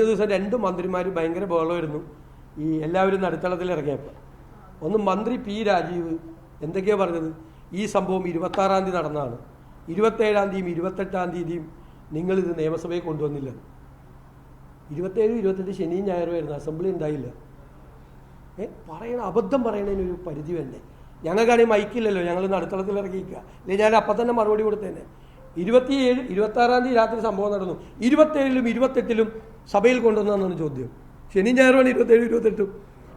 കഴിഞ്ഞ ദിവസം രണ്ട് മന്ത്രിമാർ ഭയങ്കര ബഹളമായിരുന്നു. ഈ എല്ലാവരും നടുത്തളത്തിൽ ഇറങ്ങിയപ്പോൾ ഒന്ന് മന്ത്രി പി രാജീവ് എന്തൊക്കെയാ പറഞ്ഞത്? ഈ സംഭവം ഇരുപത്താറാം തീയതി നടന്നതാണ്. ഇരുപത്തേഴാം തീയതിയും ഇരുപത്തെട്ടാം തീയതിയും നിങ്ങളിത് നിയമസഭയിൽ കൊണ്ടുവന്നില്ല. ഇരുപത്തേഴ് ഇരുപത്തെട്ട് ശനിയും ഞായറുമായിരുന്നു അസംബ്ലി ഉണ്ടായില്ല. ഏ? പറയണ അബദ്ധം പറയണതിന് ഒരു പരിധി വേണ്ടേ? ഞങ്ങൾക്കാണെങ്കിൽ മൈക്കില്ലല്ലോ ഞങ്ങൾ നടുത്തളത്തിൽ ഇറങ്ങിയിരിക്കുക അല്ലെങ്കിൽ ഞാൻ അപ്പം തന്നെ മറുപടി കൊടുത്തേനെ. ഇരുപത്തിയേഴ് ഇരുപത്താറാം തീയതി രാത്രി സംഭവം നടന്നു. ഇരുപത്തേഴിലും ഇരുപത്തെട്ടിലും സഭയിൽ കൊണ്ടുവന്നതെന്നാണ് ചോദ്യം. ശനി ഞായറുമാണ് ഇരുപത്തേഴ് ഇരുപത്തെട്ടും.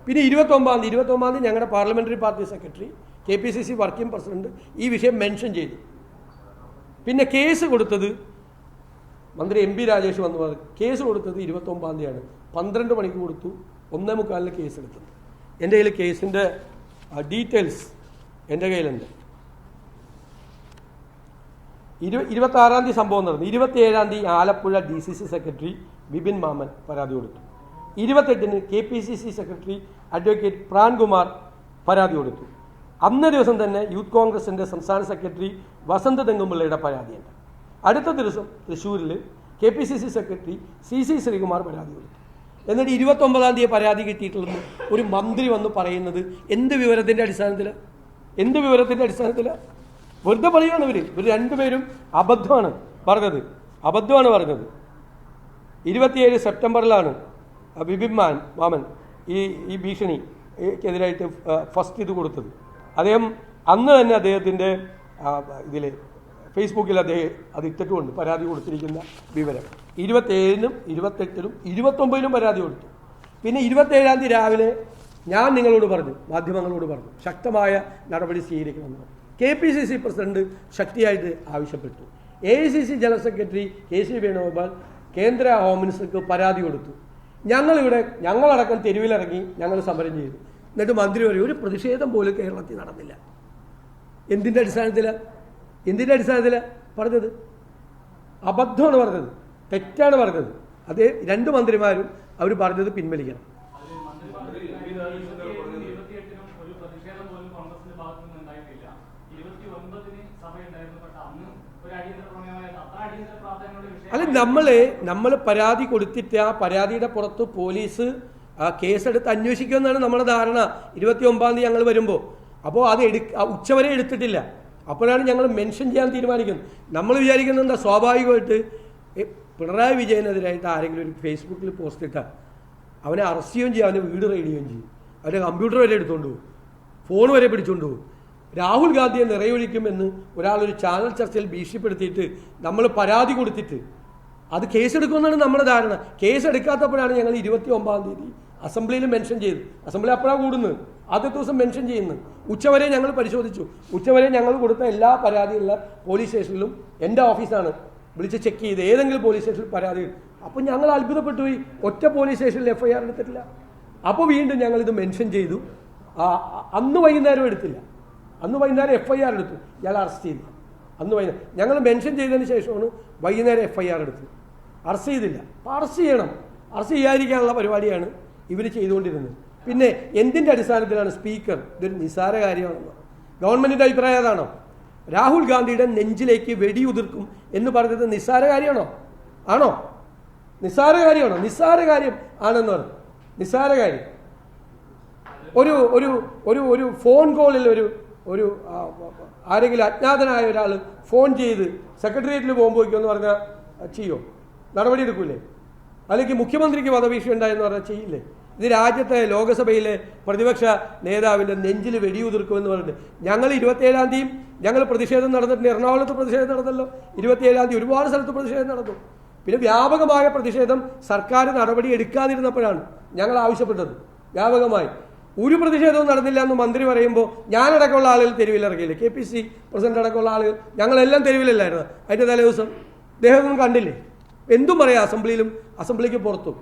പിന്നെ ഇരുപത്തൊമ്പതാം തീയതി ഇരുപത്തൊമ്പതാം തീയതി ഞങ്ങളുടെ parliamentary party secretary K P C C working president ഈ വിഷയം മെൻഷൻ ചെയ്തു. പിന്നെ കേസ് കൊടുത്തത് മന്ത്രി എം പി രാജേഷ് വന്ന്. കേസ് കൊടുത്തത് ഇരുപത്തൊമ്പതാം തീയതിയാണ്. പന്ത്രണ്ട് മണിക്ക് കൊടുത്തു. ഒന്നേ മുക്കാലിന് കേസ് എടുത്തത്. എന്റെ കയ്യിൽ കേസിന്റെ ഡീറ്റെയിൽസ് എന്റെ കയ്യിലുണ്ട്. ഇരു ഇരുപത്തി ആറാം തീയതി സംഭവം നടന്നു. ഇരുപത്തിയേഴാം തീയതി Alappuzha D C C secretary Bipin Mamman പരാതി കൊടുത്തു. ഇരുപത്തെട്ടിന് K P C C secretary advocate Prankumar പരാതി കൊടുത്തു. അന്നേ ദിവസം തന്നെ യൂത്ത് കോൺഗ്രസിന്റെ സംസ്ഥാന സെക്രട്ടറി വസന്ത തെങ്കുമ്പിള്ളയുടെ പരാതിയുണ്ട്. അടുത്ത ദിവസം തൃശ്ശൂരിൽ K P C C secretary C C Sreekumar പരാതി കൊടുത്തു. എന്നിട്ട് ഇരുപത്തൊമ്പതാം തീയതി പരാതി കിട്ടിയിട്ടുള്ളത് ഒരു മന്ത്രി വന്ന് പറയുന്നത് എന്ത് വിവരത്തിന്റെ അടിസ്ഥാനത്തിലാണ് എന്ത് വിവരത്തിന്റെ അടിസ്ഥാനത്തിലാണ് വെറുതെ പറയുകയാണ് ഇവർ. ഇവർ രണ്ടുപേരും അബദ്ധമാണ് പറഞ്ഞത്. അബദ്ധമാണ് പറഞ്ഞത്. ഇരുപത്തിയേഴ് സെപ്റ്റംബറിലാണ് ബിബിൻ മാൻ മാമൻ ഈ ഈ ഭീഷണിക്കെതിരായിട്ട് ഫസ്റ്റ് ഇത് കൊടുത്തത്. അദ്ദേഹം അന്ന് തന്നെ അദ്ദേഹത്തിന്റെ ഇതിൽ ഫേസ്ബുക്കിൽ അദ്ദേഹം അത് ഇട്ടിട്ടുമുണ്ട് പരാതി കൊടുത്തിരിക്കുന്ന വിവരം. ഇരുപത്തേഴിനും ഇരുപത്തെട്ടിനും ഇരുപത്തൊമ്പതിനും പരാതി കൊടുത്തു. പിന്നെ ഇരുപത്തേഴാം തീയതി രാവിലെ ഞാൻ നിങ്ങളോട് പറഞ്ഞു മാധ്യമങ്ങളോട് പറഞ്ഞു ശക്തമായ നടപടി സ്വീകരിക്കണമെന്ന് K P C C president ശക്തിയായിട്ട് ആവശ്യപ്പെട്ടു. A I C C general secretary K C Venugopal കേന്ദ്ര ഹോം മിനിസ്റ്റർക്ക് പരാതി കൊടുത്തു. ഞങ്ങളിവിടെ ഞങ്ങളടക്കം തെരുവിലിറങ്ങി ഞങ്ങൾ സമരം ചെയ്തു. എന്നിട്ട് മന്ത്രി പറയും ഒരു പ്രതിഷേധം പോലും കേരളത്തിൽ നടന്നില്ല. എന്തിന്റെ അടിസ്ഥാനത്തിലാണ് എന്തിന്റെ അടിസ്ഥാനത്തിലാണ് പറഞ്ഞത്? അബദ്ധമാണ് പറഞ്ഞത്. തെറ്റാണ് പറഞ്ഞത്. അതേ രണ്ട് മന്ത്രിമാരും അവർ പറഞ്ഞത് പിൻവലിക്കണം. അല്ല നമ്മൾ നമ്മൾ പരാതി കൊടുത്തിട്ട് ആ പരാതിയുടെ പുറത്ത് പോലീസ് ആ കേസെടുത്ത് അന്വേഷിക്കുമെന്നാണ് നമ്മുടെ ധാരണ. ഇരുപത്തി ഒമ്പതാം തീയതി ഞങ്ങൾ വരുമ്പോൾ അപ്പോൾ അത് എടു ഉച്ചവരെ എടുത്തിട്ടില്ല. അപ്പോഴാണ് ഞങ്ങൾ മെൻഷൻ ചെയ്യാൻ തീരുമാനിക്കുന്നത്. നമ്മൾ വിചാരിക്കുന്നത് എന്താ സ്വാഭാവികമായിട്ട് പിണറായി വിജയനെതിരായിട്ട് ആരെങ്കിലും ഒരു ഫേസ്ബുക്കിൽ പോസ്റ്റ് ഇട്ടാൽ അവനെ അറസ്റ്റ് ചെയ്യുകയും ചെയ്യും അവന്റെ വീട് റെയ്ഡ് ചെയ്യുകയും ചെയ്യും. അവന്റെ കമ്പ്യൂട്ടർ വരെ എടുത്തുകൊണ്ട് പോകും ഫോൺ വരെ പിടിച്ചുകൊണ്ട് പോകും രാഹുൽ ഗാന്ധിയെ നിറയൊഴിക്കുമെന്ന് ഒരാളൊരു ചാനൽ ചർച്ചയിൽ ഭീഷണിപ്പെടുത്തിയിട്ട് നമ്മൾ പരാതി കൊടുത്തിട്ട് അത് കേസെടുക്കുമെന്നാണ് നമ്മുടെ ധാരണ. കേസെടുക്കാത്തപ്പോഴാണ് ഞങ്ങൾ ഇരുപത്തി ഒമ്പതാം തീയതി അസംബ്ലിയിൽ മെൻഷൻ ചെയ്ത് അസംബ്ലി അപ്പോഴാണ് കൂടുന്നത്. ആദ്യത്തെ ദിവസം മെൻഷൻ ചെയ്യുന്നത്. ഉച്ചവരെ ഞങ്ങൾ പരിശോധിച്ചു. ഉച്ചവരെ ഞങ്ങൾ കൊടുത്ത എല്ലാ പരാതികളിലും പോലീസ് സ്റ്റേഷനിലും എന്റെ ഓഫീസാണ് വിളിച്ച് ചെക്ക് ചെയ്ത് ഏതെങ്കിലും പോലീസ് സ്റ്റേഷനിൽ പരാതി അപ്പോൾ ഞങ്ങൾ അത്ഭുതപ്പെട്ടു പോയി ഒറ്റ പോലീസ് സ്റ്റേഷനിൽ എഫ് ഐ ആർ എടുത്തിട്ടില്ല. അപ്പോൾ വീണ്ടും ഞങ്ങൾ ഇത് മെൻഷൻ ചെയ്തു. അന്ന് വൈകുന്നേരം എടുത്തില്ല. അന്ന് വൈകുന്നേരം എഫ് ഐ ആർ എടുത്തു. ഇയാൾ അറസ്റ്റ് ചെയ്തു. അന്ന് വൈകുന്നേരം ഞങ്ങൾ മെൻഷൻ ചെയ്തതിന് ശേഷമാണ് വൈകുന്നേരം എഫ് ഐ ആർ എടുത്തത്. അറസ്റ്റ് ചെയ്തില്ല. അപ്പോൾ അറസ്റ്റ് ചെയ്യണം. അറസ്റ്റ് ചെയ്യാതിരിക്കാനുള്ള പരിപാടിയാണ് ഇവർ ചെയ്തുകൊണ്ടിരുന്നത്. പിന്നെ എന്തിന്റെ അടിസ്ഥാനത്തിലാണ് സ്പീക്കർ ഇതൊരു നിസ്സാര കാര്യമാണെന്ന്. ഗവൺമെന്റിന്റെ അഭിപ്രായം അതാണോ? രാഹുൽ ഗാന്ധിയുടെ നെഞ്ചിലേക്ക് വെടിയുതിർക്കും എന്ന് പറഞ്ഞത് നിസ്സാര കാര്യമാണോ? ആണോ? നിസ്സാര കാര്യമാണോ? നിസ്സാര കാര്യം ആണെന്ന് പറഞ്ഞു. നിസ്സാര കാര്യം. ഒരു ഒരു ഒരു ഒരു ഫോൺ കോളിൽ ഒരു ഒരു ആരെങ്കിലും അജ്ഞാതനായ ഒരാൾ ഫോൺ ചെയ്ത് സെക്രട്ടേറിയറ്റിൽ പോകുമ്പോഴേക്കെന്ന് പറഞ്ഞാൽ ചെയ്യോ? നടപടി എടുക്കൂലേ അല്ലെങ്കിൽ മുഖ്യമന്ത്രിക്ക് വധഭീഷണി ഉണ്ടായെന്ന് പറഞ്ഞാൽ ചെയ്യില്ലേ? ഇത് രാജ്യത്തെ ലോകസഭയിലെ പ്രതിപക്ഷ നേതാവിന്റെ നെഞ്ചിൽ വെടിയുതിർക്കുമെന്ന് പറഞ്ഞിട്ട്. ഞങ്ങൾ ഇരുപത്തേഴാം തീയതി ഞങ്ങൾ പ്രതിഷേധം നടന്നിട്ടുണ്ട്. എറണാകുളത്ത് പ്രതിഷേധം നടന്നല്ലോ. ഇരുപത്തിയേഴാം തീയതി ഒരുപാട് സ്ഥലത്ത് പ്രതിഷേധം നടന്നു. പിന്നെ വ്യാപകമായ പ്രതിഷേധം സർക്കാർ നടപടി എടുക്കാതിരുന്നപ്പോഴാണ് ഞങ്ങൾ ആവശ്യപ്പെട്ടത്. വ്യാപകമായി. ഒരു പ്രതിഷേധവും നടന്നില്ല എന്ന് മന്ത്രി പറയുമ്പോൾ ഞാനടക്കമുള്ള ആളുകൾ തെരുവിലിറങ്ങിയില്ലേ? കെ പി സി പ്രസിഡന്റ് അടക്കമുള്ള ആളുകൾ. ഞങ്ങളെല്ലാം തെരുവിലല്ലായിരുന്നു? അതിന്റെ തലേ ദിവസം അദ്ദേഹമൊന്നും കണ്ടില്ലേ? എന്തും പറയാം അസംബ്ലിയിലും അസംബ്ലിക്ക് പുറത്തും.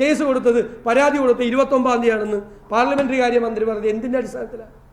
കേസ് കൊടുത്തത് പരാതി കൊടുത്ത് ഇരുപത്തൊമ്പതാം തീയതിയാണെന്ന് പാർലമെന്ററി കാര്യ മന്ത്രി പറഞ്ഞത് എന്തിന്റെ അടിസ്ഥാനത്തിലാണ്